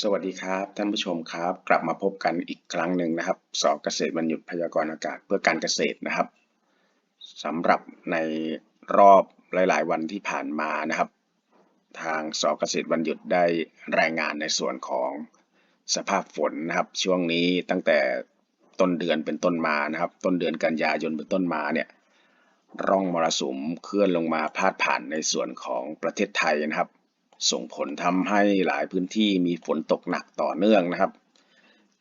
สวัสดีครับท่านผู้ชมครับ กลับมาพบกันอีกครั้งหนึ่งนะครับ สอบเกษตรวันหยุดพยากรณ์อากาศเพื่อการเกษตรนะครับสำหรับในรอบหลาย ๆ วันที่ผ่านมานะครับ ทางสอบเกษตรวันหยุดได้รายงานในส่วนของสภาพฝนนะครับ ช่วงนี้ตั้งแต่ต้นเดือนเป็นต้นมานะครับ ต้นเดือนกันยายนเป็นต้นมาเนี่ยร่องมรสุมเคลื่อนลงมาพาดผ่านในส่วนของประเทศไทยนะครับ ส่งผลทำให้หลายพื้นที่มีฝนตกหนักต่อเนื่องนะครับ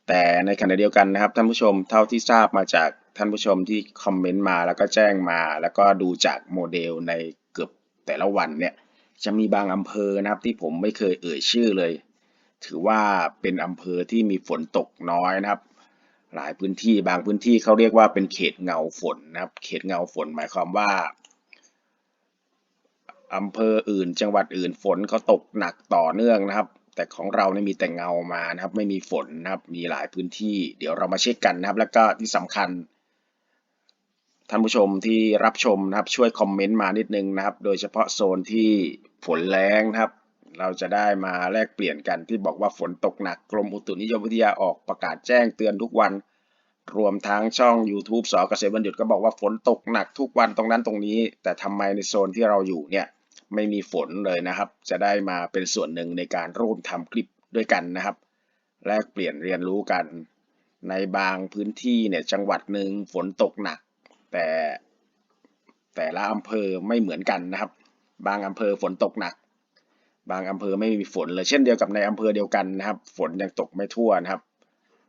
แต่ในขณะเดียวกันนะครับท่านผู้ชมเท่าที่ทราบมาจากท่านผู้ชมที่คอมเมนต์มาแล้วก็แจ้งมา แล้วก็ดูจากโมเดลในเกือบแต่ละวันเนี่ยจะมีบางอำเภอนะครับที่ผมไม่เคยเอ่ยชื่อเลย ถือว่าเป็นอำเภอที่มีฝนตกน้อยนะครับ หลายพื้นที่บางพื้นที่เขาเรียกว่าเป็นเขตเงาฝนนะครับ เขตเงาฝนหมายความว่า อำเภออื่น จังหวัดอื่นฝนเขาตกหนักต่อเนื่องนะครับ แต่ของเราเนี่ยมีแต่เงามานะครับ ไม่มีฝนนะครับ มีหลายพื้นที่ เดี๋ยวเรามาเช็คกันนะครับ แล้วก็ที่สำคัญท่านผู้ชมที่รับชมนะครับ ช่วยคอมเมนต์มานิดนึงนะครับ โดยเฉพาะโซนที่ฝนแรงนะครับ เราจะได้มาแลกเปลี่ยนกันที่บอกว่าฝนตกหนักกรมอุตุนิยมวิทยาออกประกาศแจ้งเตือนทุกวันรวมทั้งช่อง YouTube สอเกษตรบัณฑิตก็บอกว่าฝนตกหนักทุกวันตรงนั้นตรงนี้ แต่ทำไมในโซนที่เราอยู่เนี่ย ไม่มีฝนเลยนะครับ จะได้มาเป็นส่วนหนึ่งในการร่วมทำคลิปด้วยกันนะครับ แลกเปลี่ยนเรียนรู้กัน ในบางพื้นที่เนี่ยจังหวัดหนึ่งฝนตกหนัก แต่แต่ละอำเภอไม่เหมือนกันนะครับ บางอำเภอฝนตกหนัก บางอำเภอไม่มีฝนเลยเช่นเดียวกับในอำเภอเดียวกันนะครับ ฝนยังตกไม่ทั่วนะครับ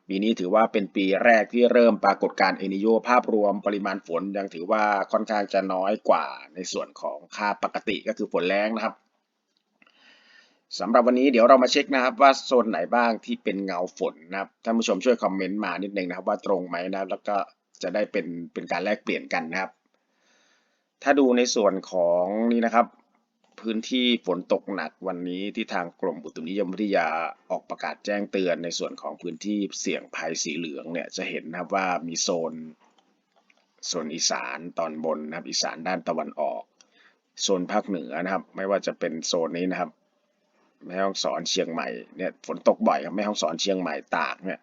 ปีนี้ถือว่าเป็นปีแรกที่เริ่มปรากฏการเอนิโยภาพรวมปริมาณฝนยังถือว่าค่อนข้างจะน้อยกว่าในส่วนของค่าปกติก็คือฝนแรงนะครับสำหรับวันนี้เดี๋ยวเรามาเช็คนะครับว่าโซนไหนบ้างที่เป็นเงาฝนนะครับท่านผู้ชมช่วยคอมเมนต์มานิดนึงนะครับว่าตรงไหมนะแล้วก็จะได้เป็นเป็นการแลกเปลี่ยนกันนะครับ ถ้าดูในส่วนของนี่นะครับ พื้นที่ฝนตกหนักวันนี้ที่ทางกรมอุตุนิยมวิทยาออกประกาศแจ้งเตือนในส่วนของพื้นที่เสี่ยงภัยสีเหลืองเนี่ยจะเห็นนะครับว่ามีโซนโซนอีสานตอนบนนะครับอีสานด้านตะวันออก โซนภาคเหนือนะครับ ไม่ว่าจะเป็นโซนนี้นะครับแม่ฮ่องสอนเชียงใหม่เนี่ยฝนตกบ่อยครับแม่ฮ่องสอนเชียงใหม่ตากเนี่ย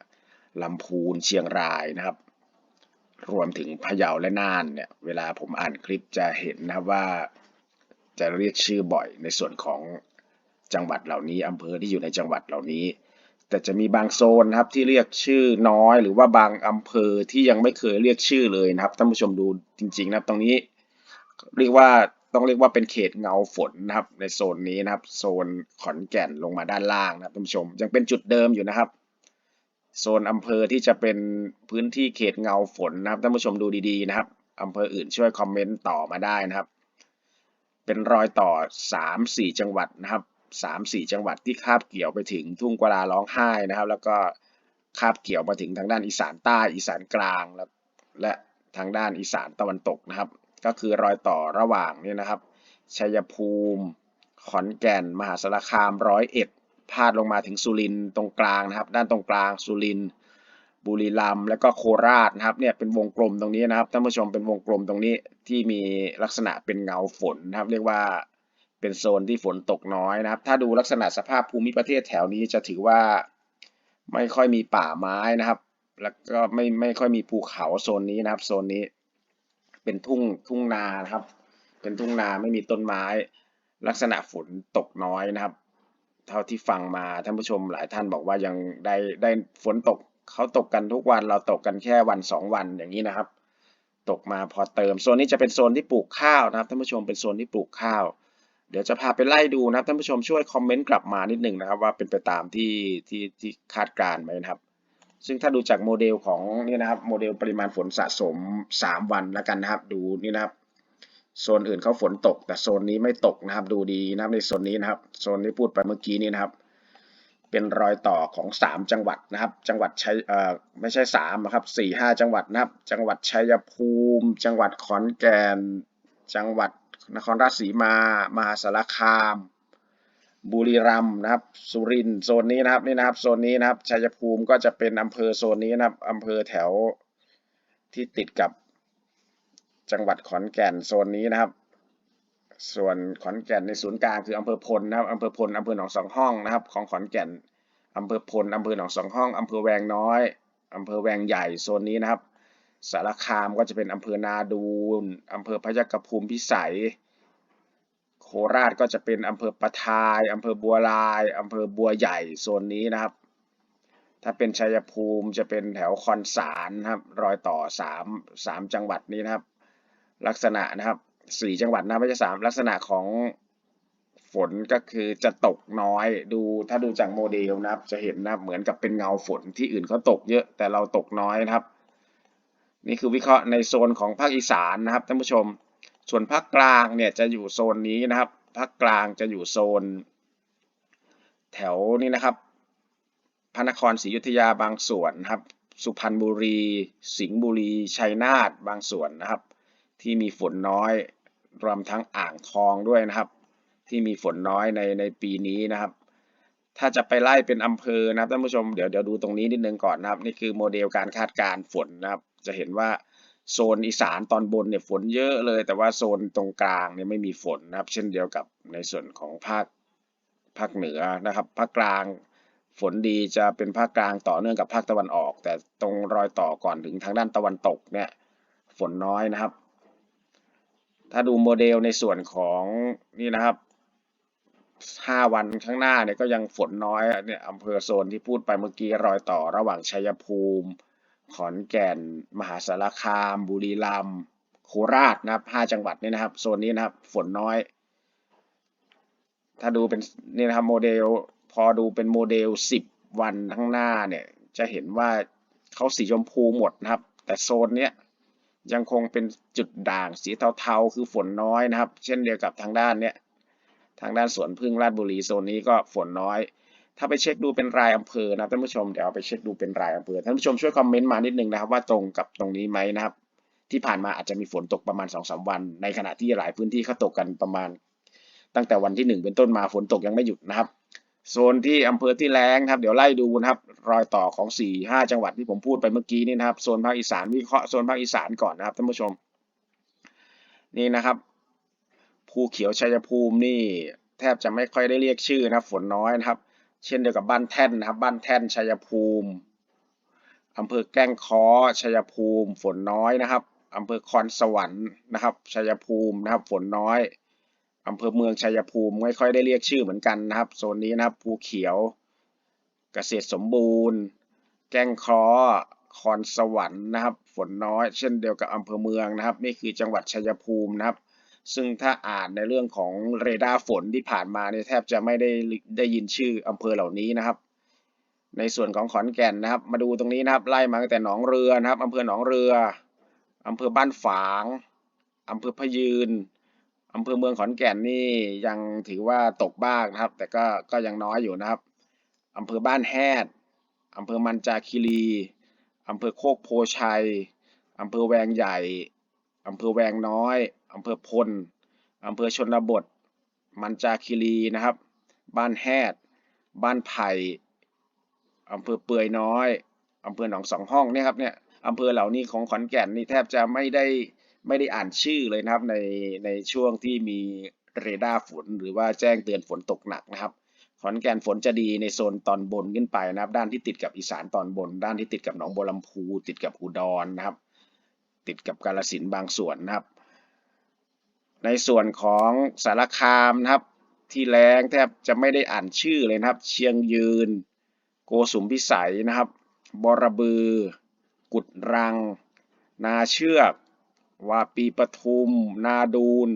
ลำพูนเชียงรายนะครับ รวมถึงพะเยาและน่านเนี่ยเวลาผมอ่านคลิปจะเห็นนะครับว่า จะเรียกชื่อบ่อยในส่วนของจังหวัดเหล่านี้อำเภอที่อยู่ในจังหวัดเหล่านี้ แต่จะมีบางโซนนะครับที่เรียกชื่อน้อย หรือว่าบางอำเภอที่ยังไม่เคยเรียกชื่อเลยนะครับท่านผู้ชมดูจริง ๆ นะครับ ตรงนี้ เรียกว่าต้องเรียกว่าเป็นเขตเงาฝนนะครับ ในโซนนี้นะครับ โซนขอนแก่นลงมาด้านล่างนะครับท่านผู้ชมยังเป็นจุดเดิมอยู่นะครับ โซนอำเภอที่จะเป็นพื้นที่เขตเงาฝนนะครับท่านผู้ชมดูดีๆนะครับอำเภออื่นช่วยคอมเมนต์ต่อมาได้นะครับ เป็นรอยต่อ 3-4 จังหวัดนะครับ3-4 จังหวัดที่คาบเกี่ยวไปถึงทุ่งกวาลาร้องไห้นะครับ แล้วก็คาบเกี่ยวมาถึงทางด้านอีสานใต้อีสานกลางและและทางด้านอีสานตะวันตกนะครับ ก็คือรอยต่อระหว่างนี่นะครับชัยภูมิขอนแก่น มหาสารคามร้อยเอ็ดพาดลงมาถึงสุรินตรงกลางนะครับ ด้านตรงกลางสุรินทร์ บุรีรัมย์แล้วก็โคราชนะครับเนี่ยเป็นวงกลมตรงนี้นะครับท่านผู้ชมเป็นวงกลมตรงนี้ที่มีลักษณะเป็นเงาฝนนะครับ เรียกว่าเป็นโซนที่ฝนตกน้อยนะครับ ถ้าดูลักษณะสภาพภูมิประเทศแถวนี้จะถือว่าไม่ค่อยมีป่าไม้นะครับ แล้วก็ไม่ไม่ค่อยมีภูเขาโซนนี้นะครับ โซนนี้ เป็นทุ่งทุ่งนานะครับ เป็นทุ่งนาไม่มีต้นไม้ ลักษณะฝนตกน้อยนะครับ เท่าที่ฟังมาท่านผู้ชมหลายท่านบอกว่ายังได้ได้ฝนตก เขาตกกันทุกวันเราตกกันแค่วันสองวันอย่างนี้นะครับ ตกมาพอเติมโซนนี้จะเป็นโซนที่ปลูกข้าวนะครับท่านผู้ชมเป็นโซนที่ปลูกข้าว เดี๋ยวจะพาไปไล่ดูนะครับท่านผู้ชมช่วยคอมเมนต์กลับมานิดหนึ่งนะครับ ว่าเป็นไปตามที่ที่ที่คาดการไหมนะครับ ซึ่งถ้าดูจากโมเดลของนี่นะครับโมเดลปริมาณฝนสะสม 3 วันแล้วกันนะครับดูนี่นะครับโซนอื่นเขาฝนตก แต่โซนนี้ไม่ตกนะครับ ดูดีนะครับในโซนนี้นะครับ โซนที่พูดไปเมื่อกี้นี้นะครับ เป็นรอยต่อของ 3 จังหวัดนะครับ จังหวัดชัยเอ่อไม่ใช่3นะครับ4 5จังหวัดนะครับ จังหวัดชัยภูมิ จังหวัดขอนแก่น จังหวัดนครราชสีมา มหาสารคาม บุรีรัมย์นะครับ สุรินทร์โซนนี้นะครับนี่นะครับโซนนี้นะครับ ชัยภูมิก็จะเป็นอำเภอโซนนี้นะครับอำเภอแถวที่ติดกับจังหวัดขอนแก่นโซนนี้นะครับ ส่วนขอนแก่นในศูนย์กลางคืออำเภอพลนะครับอำเภอพลอำเภอหนองสองห้องนะครับ ของขอนแก่นอำเภอพลอำเภอหนองสองห้องอำเภอแวงน้อยอำเภอแวงใหญ่โซนนี้นะครับ สารคามก็จะเป็นอำเภอนาดูนอำเภอพยัคฆภูมิพิสัย โคราชก็จะเป็นอำเภอปะทายอำเภอบัวลายอำเภอบัวใหญ่โซนนี้นะครับ ถ้าเป็นชัยภูมิจะเป็นแถวคอนสารนะครับรอยต่อสามสามจังหวัดนี้นะครับ ลักษณะนะครับ สี่จังหวัดนะไม่ใช่สามลักษณะของฝนก็คือจะตกน้อยดูถ้าดูจากโมเดลนะครับ จะเห็นนะเหมือนกับเป็นเงาฝนที่อื่นเขาตกเยอะแต่เราตกน้อยนะครับ นี่คือวิเคราะห์ในโซนของภาคอีสานนะครับท่านผู้ชม ส่วนภาคกลางเนี่ยจะอยู่โซนนี้นะครับภาคกลางจะอยู่โซน แถวนี้นะครับ พระนครศรีอยุธยาบางส่วนนะครับ สุพรรณบุรี สิงห์บุรีชัยนาทบางส่วนนะครับ ที่มีฝนน้อย รวมทั้งอ่างทองด้วยนะครับ ที่มีฝนน้อยในในปีนี้นะครับ ถ้าจะไปไล่เป็นอำเภอนะครับท่านผู้ชมเดี๋ยวเดี๋ยวดูตรงนี้นิดนึงก่อนนะครับ นี่คือโมเดลการคาดการณ์ฝนนะครับ จะเห็นว่าโซนอีสานตอนบนเนี่ยฝนเยอะเลย แต่ว่าโซนตรงกลางเนี่ยไม่มีฝนนะครับ เช่นเดียวกับในส่วนของภาคภาคเหนือนะครับภาคกลางฝนดีจะเป็นภาคกลางต่อเนื่องกับภาคตะวันออก แต่ตรงรอยต่อก่อนถึงทางด้านตะวันตกเนี่ยฝนน้อยนะครับ ถ้าดูโมเดลในส่วนของนี่นะครับห้าวันข้างหน้าเนี่ยก็ยังฝนน้อยเนี่ยอำเภอโซนที่พูดไปเมื่อกี้รอยต่อระหว่างชัยภูมิ ขอนแก่น มหาสารคาม บุรีรัมย์โคราชนะครับห้าจังหวัดนี่นะครับโซนนี้นะครับฝนน้อย ถ้าดูเป็นนี่นะครับโมเดลพอดูเป็นโมเดล10วันข้างหน้าเนี่ยจะเห็นว่าเขาสีชมพูหมดนะครับ แต่โซนเนี้ย ยังคงเป็นจุดด่างสีเทาๆ คือฝนน้อยนะครับ เช่นเดียวกับทางด้านเนี้ยทางด้านสวนพึ่งราชบุรีโซนนี้ก็ฝนน้อย ถ้าไปเช็คดูเป็นรายอำเภอนะท่านผู้ชมเดี๋ยวไปเช็คดูเป็นรายอำเภอท่านผู้ชมช่วยคอมเมนต์มานิดนึงนะครับ ว่าตรงกับตรงนี้ไหมนะครับ ที่ผ่านมาอาจจะมีฝนตกประมาณ2อสวัน ในขณะที่หลายพื้นที่เขาตกกันประมาณ ตั้งแต่วันที่ 1 เป็นต้นมาฝนตกยังไม่หยุดนะครับ โซนที่อำเภอที่แรงครับ เดี๋ยวไล่ดูนะครับ รอยต่อของ 4 5 จังหวัดที่ผมพูดไปเมื่อกี้นี่นะครับ โซนภาคอีสานวิเคราะห์โซนภาคอีสานก่อนนะครับท่านผู้ชม นี่นะครับ ภูเขียวชัยภูมินี่ แทบจะไม่ค่อยได้เรียกชื่อนะครับ ฝนน้อยนะครับ เช่นเดียวกับบ้านแท่นนะครับ บ้านแท่นชัยภูมิอำเภอแก้งค้อชัยภูมิ ฝนน้อยนะครับอำเภอคอนสวรรค์นะครับชัยภูมินะครับ ฝนน้อย อำเภอเมืองชัยภูมิไม่ค่อยได้เรียกชื่อเหมือนกันนะครับ โซนนี้นะครับภูเขียว เกษตรสมบูรณ์ แก้งคราะห์คอนสวรรค์นะครับ ฝนน้อย เช่นเดียวกับอำเภอเมืองนะครับ นี่คือจังหวัดชัยภูมินะครับ ซึ่งถ้าอ่านในเรื่องของเรดาร์ฝนที่ผ่านมาเนี่ยแทบจะไม่ได้ได้ยินชื่ออำเภอเหล่านี้นะครับ ในส่วนของขอนแก่นนะครับ มาดูตรงนี้นะครับ ไล่มาตั้งแต่หนองเรือนะครับอำเภอหนองเรืออำเภอบ้านฝางอำเภอพยืน อำเภอเมืองขอนแก่นนี่ยังถือว่าตกบ้างนะครับ แต่ก็ก็ยังน้อยอยู่นะครับอำเภอบ้านแฮดอำเภอมันจาคีรีอำเภอโคกโพชัยอำเภอแวงใหญ่อำเภอแวงน้อยอำเภอพลอำเภอชนบท มันจาคีรีนะครับ บ้านแฮดบ้านไผ่อำเภอเปือยน้อยอำเภอหนองสองห้องเนี่ยครับเนี่ยอำเภอเหล่านี้ของขอนแก่นนี่แทบจะไม่ได้ ไม่ได้อ่านชื่อเลยนะครับในในช่วงที่มีเรดาร์ฝน หรือว่าแจ้งเตือนฝนตกหนักนะครับขอนแก่นฝนจะดีในโซนตอนบนขึ้นไปนะครับ ด้านที่ติดกับอีสานตอนบน ด้านที่ติดกับหนองบัวลำพูติดกับอุดรนะครับ ติดกับกาฬสินบางส่วนนะครับ ในส่วนของสารคามนะครับ ที่แรงแทบจะไม่ได้อ่านชื่อเลยนะครับ เชียงยืน โกสุมพิสัยนะครับ บรบือ กุดรัง นาเชือก วาปีปทุม นาดูน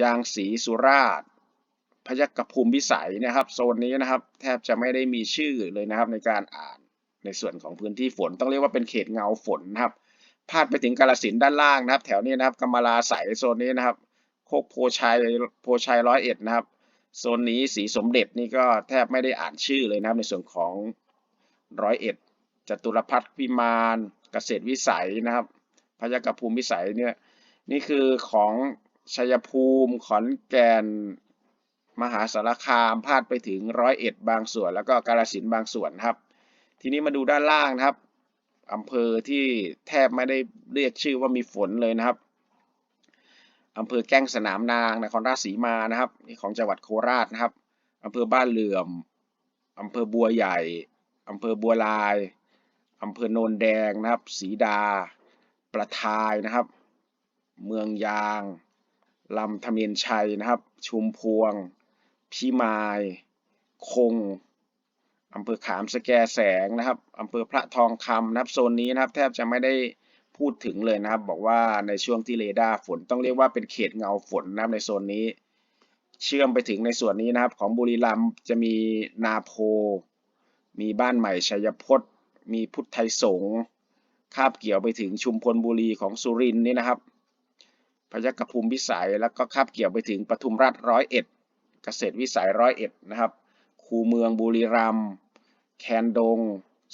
ยางศรีสุราษฎร์พยัคฆภูมิวิสัยนะครับ โซนนี้นะครับ แทบจะไม่ได้มีชื่อเลยนะครับในการอ่านในส่วนของพื้นที่ฝนต้องเรียกว่าเป็นเขตเงาฝนนะครับพาดไปถึงกาลสินด้านล่างนะครับ แถวนี้นะครับกำมลาใสโซนนี้นะครับ โคกโพชัยโพชัยร้อยเอ็ดนะครับโซนนี้สีสมเด็จนี่ก็แทบไม่ได้อ่านชื่อเลยนะครับ ในส่วนของร้อยเอ็ดจตุรพัฒน์พิมานเกษตรวิสัยนะครับ พยัคฆภูมิวิสัยเนี่ยนี่คือของชัยภูมิขอนแก่นมหาสารคามพาดไปถึงร้อยเอ็ดบางส่วน แล้วก็กาฬสินบางส่วนครับ ทีนี้มาดูด้านล่างนะครับอำเภอที่แทบไม่ได้เรียกชื่อว่ามีฝนเลยนะครับอำเภอแก้งสนามนางนครราชสีมานะครับนี่ของจังหวัดโคราชนะครับอำเภอบ้านเหลื่อมอำเภอบัวใหญ่อำเภอบัวลายอำเภอโนนแดงนะครับศรีดา ประทายนะครับ เมืองยางลำธเมนชัยนะครับ ชุมพวง พิมาย คงอำเภอขามสแกแสงนะครับอำเภอพระทองคำนะครับโซนนี้นะครับ แทบจะไม่ได้พูดถึงเลยนะครับ บอกว่าในช่วงที่เรดาร์ฝนต้องเรียกว่าเป็นเขตเงาฝนนะครับในโซนนี้ เชื่อมไปถึงในส่วนนี้นะครับ ของบุรีรัมย์จะมีนาโพ มีบ้านใหม่ชัยพจน์มีพุทธไทยสงฆ์ คาบเกี่ยวไปถึงชุมพลบุรีของสุรินนี่นะครับ พยัคฆภูมิวิสัยแล้วก็คาบเกี่ยวไปถึงปทุมราชร้อยเอ็ดเกษตรวิสัยร้อยเอ็ดนะครับ คูเมืองบุรีรัมย์แคนดง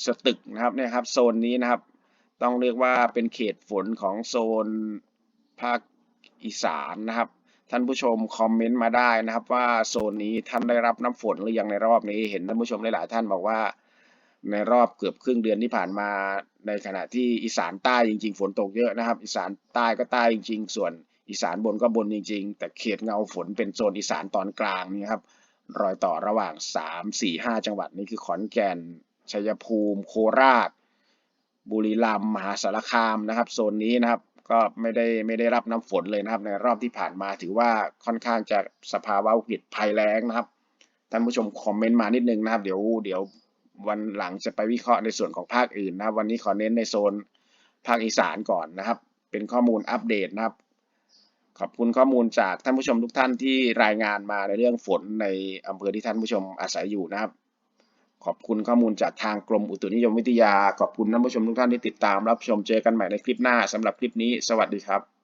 สตึกนะครับเนี่ยครับโซนนี้นะครับ ต้องเรียกว่าเป็นเขตฝนของโซนภาคอีสานนะครับ ท่านผู้ชมคอมเมนต์มาได้นะครับ ว่าโซนนี้ท่านได้รับน้ำฝนหรือยังในรอบนี้เห็นท่านผู้ชมหลายๆท่านบอกว่า ในรอบเกือบครึ่งเดือนที่ผ่านมา ในขณะที่อีสานใต้จริง ๆ ฝนตกเยอะนะครับ อีสานใต้ก็ใต้จริง ๆ ส่วนอีสานบนก็บนจริง ๆ แต่เขตเงาฝนเป็นโซนอีสานตอนกลางนี่ครับรอยต่อระหว่าง 3 4 5 จังหวัดนี้คือขอนแก่นชัยภูมิ โคราช บุรีรัมย์มหาสารคามนะครับ โซนนี้นะครับก็ไม่ได้ไม่ได้รับน้ำฝนเลยนะครับ ในรอบที่ผ่านมาถือว่าค่อนข้างจะสภาวะวิกฤตภัยแล้งนะครับท่านผู้ชมคอมเมนต์มานิดนึงนะครับ เดี๋ยวเดี๋ยว วันหลังจะไปวิเคราะห์ในส่วนของภาคอื่นนะวันนี้ขอเน้นในโซนภาคอีสานก่อนนะครับ เป็นข้อมูลอัปเดตนะครับ ขอบคุณข้อมูลจากท่านผู้ชมทุกท่านที่รายงานมาในเรื่องฝนในอำเภอที่ท่านผู้ชมอาศัยอยู่นะครับ ขอบคุณข้อมูลจากทางกรมอุตุนิยมวิทยา ขอบคุณท่านผู้ชมทุกท่านที่ติดตามรับชมเจอกันใหม่ในคลิปหน้าสำหรับคลิปนี้ สวัสดีครับ